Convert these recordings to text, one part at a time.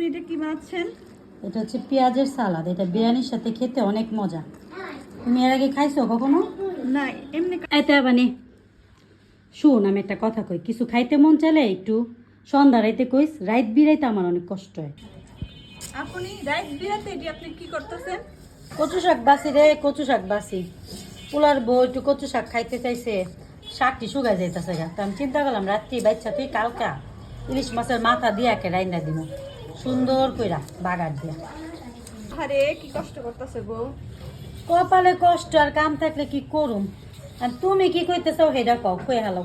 আপনি এটা কি বানাচ্ছেন? এটা হচ্ছে পেঁয়াজের সালাদ। এটা বিরিয়ানির সাথে খেতে অনেক মজা। তুমি এর আগে খাইছো কখনো? না এমনি এতে মানে শুন আমি একটা কথা কই কিছু খাইতে মন চাইলে একটু সন্ধ্যা রাইতে কইস রাইত বিরাইতে আমার অনেক কষ্ট হয়। আপনি রাইস বিরাতে এটি আপনি কি করতেছেন? কচু শাক বাসি রে কচু শাক বাসি পোলার বউ একটু কচু শাক খাইতে চাইছে শাকটি শুকাই যাইতেছে গা। তো আমি চিন্তা করলাম রাত্রি বাচ্চা তুই কালকা ইলিশ মাছের মাথা দিয়ে একে রাইন্দা দিব সুন্দর কইরা বাগার দিয়া। আরে কি কষ্ট করতেছে বউ। কপালে কষ্ট আর কাম থাকলে কি করুম? আর তুমি কি কইতেছো সেটা কও কই হালো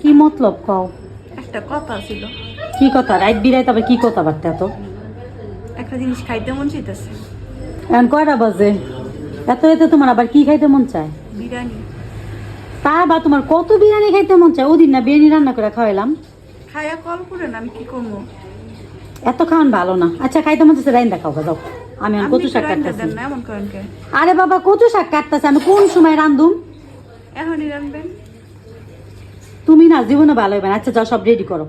কি মতলব কও? একটা কথা ছিল। কি কথা? রাইত বিরাই তবে কি কথা বার্তা তো একটা জিনিস খাইতে মন চাইতেছে। এখন কয়টা বাজে? এত এতে তোমার আবার কি খাইতে মন চায়? বিরিয়ানি। তা বা তোমার কত বিরিয়ানি খাইতে মন চায়? ওদিন না বিরিয়ানি রান্না করে খাওয়াইলাম। খাইয়া কল করে না আমি কি করব? এত খাওয়ান ভালো না। আচ্ছা খাইতে মন চাইছে রাইন্দা খাও যাও আমি কচু শাক কাটতেছি। আরে বাবা কচু শাক কাটতেছে আমি কোন সময় রান্ধুম এখনই রানবেন তুমি না জীবনে ভালো হবে না। আচ্ছা যাও সব রেডি করো।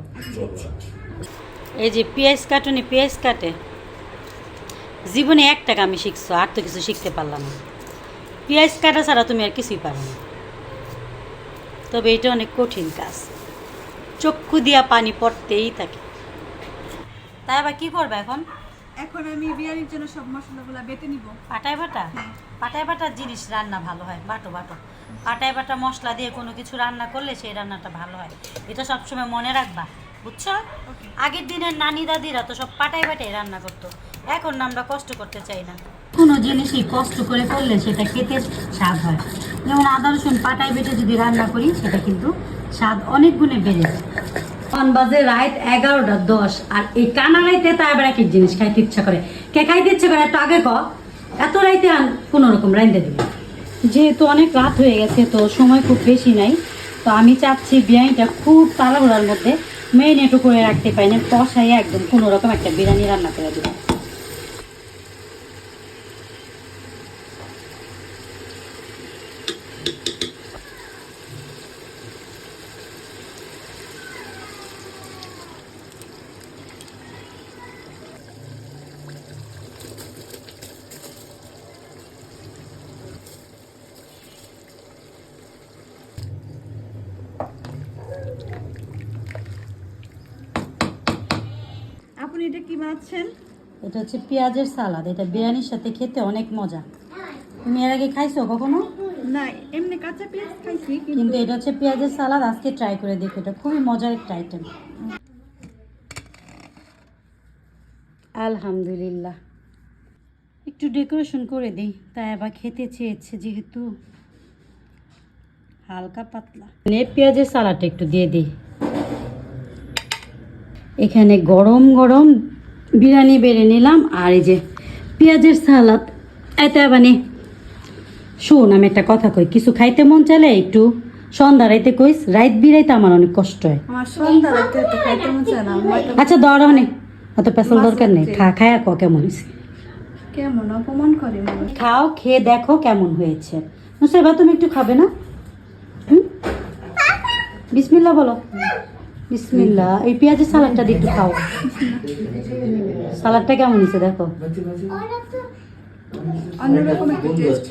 এই যে পেঁয়াজ কাটুনি পেঁয়াজ কাটে। জীবনে এক টাকা আমি শিখছো আর তো কিছু শিখতে পারলাম না। পেঁয়াজ কাটা ছাড়া তুমি আর কিছুই পারো না। তবে এটা অনেক কঠিন কাজ। চক্ষু দিয়া পানি পড়তেই থাকে। তাই আবার কি করবে এখন? এখন আমি বিরিয়ানির জন্য সব মশলাগুলো বেটে নিব। পাটায় বাটা পাটায় বাটার জিনিস রান্না ভালো হয় বাটো বাটো। পাটায় বাটা মশলা দিয়ে কোনো কিছু রান্না করলে সেই রান্নাটা ভালো হয়। এটা সবসময় মনে রাখবা বুঝছ? আগের দিনের নানি দাদিরা তো সব পাটায় বাটাই রান্না করতো। এখন আমরা কষ্ট করতে চাই না। কোনো জিনিসই কষ্ট করে করলে সেটা খেতে স্বাদ হয়। যেমন আদা রসুন পাটায় বেটে যদি রান্না করি সেটা কিন্তু স্বাদ অনেক গুণে বেড়ে যায়। অন বাজে রাত এগারোটা দশ। আর এই কানা রাইতে তা এবার এক জিনিস খাইতে ইচ্ছা করে। কে খাইতে ইচ্ছা করে? একটু আগে ক। এত রাইতে আন কোনো রকম রাইন্দে দিবি যেহেতু অনেক রাত হয়ে গেছে, তো সময় খুব বেশি নাই। তো আমি চাচ্ছি বিরিয়ানিটা খুব তাড়াহুড়ার মধ্যে মেরিনেটও করে রাখতে পারি না কষাইয়ে একদম কোনো রকম একটা বিরিয়ানি রান্না করে দেবো এটা কি বানাচ্ছেন? এটা হচ্ছে পেঁয়াজের সালাদ। এটা বিরিয়ানির সাথে খেতে অনেক মজা। তুমি এর আগে খাইছো কখনো? না এমনি কাঁচা পেঁয়াজ খাইছি কিন্তু এটা হচ্ছে পেঁয়াজের সালাদ। আজকে ট্রাই করে দেখো এটা খুবই মজার একটা আইটেম আলহামদুলিল্লাহ। একটু ডেকোরেশন করে দিই। তাই আবার খেতে চেয়েছে যেহেতু। হালকা পাতলা। নে পেঁয়াজের সালাডটা একটু দিয়ে দিই। এখানে গরম গরম বিরিয়ানি বেড়ে নিলাম আর এই যে পেঁয়াজের সালাদ। এতে মানে শোন আমি একটা কথা কই কিছু খাইতে মন চাইলে একটু সন্ধ্যা রাইতে কইস রাইত বিরাইতে আমার অনেক কষ্ট হয়। মন আচ্ছা দরও নেই অত পেছাল দরকার নেই খা খায় ক কেমন হয়েছে? কেমন অপমান করে খাও খেয়ে দেখো কেমন হয়েছে। নুসেবা তুমি একটু খাবে না? হুম? বিসমিল্লাহ বলো। বিসমিল্লাহ এই পেঁয়াজের সালাডটা দিয়ে একটু খাও। সালাডটা কেমন হয়েছে দেখো? অন্যরকম একটা টেস্ট